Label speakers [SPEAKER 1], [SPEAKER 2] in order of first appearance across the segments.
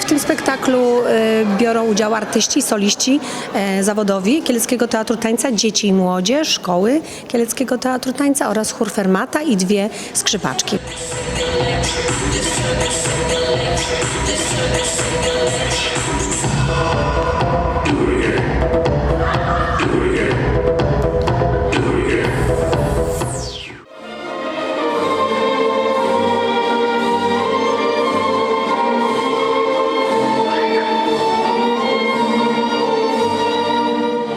[SPEAKER 1] W tym spektaklu e, biorą udział artyści, soliści e, zawodowi Kieleckiego Teatru Tańca, dzieci i młodzież, szkoły Kieleckiego Teatru Tańca oraz chór Fermata i dwie skrzypaczki.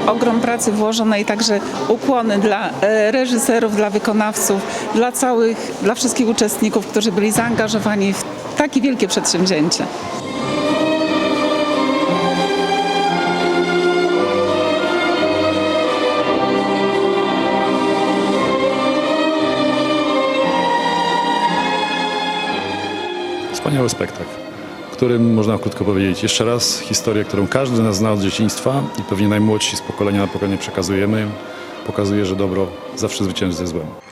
[SPEAKER 2] Ogrom pracy włożonej, także ukłony dla e, reżyserów, dla wykonawców, dla całych, dla wszystkich uczestników, którzy byli zaangażowani w takie wielkie przedsięwzięcie.
[SPEAKER 3] Wspaniały spektakl, którym można krótko powiedzieć jeszcze raz historię, którą każdy z nas zna od dzieciństwa i pewnie najmłodsi z pokolenia na pokolenie przekazujemy, pokazuje, że dobro zawsze zwycięży ze złem.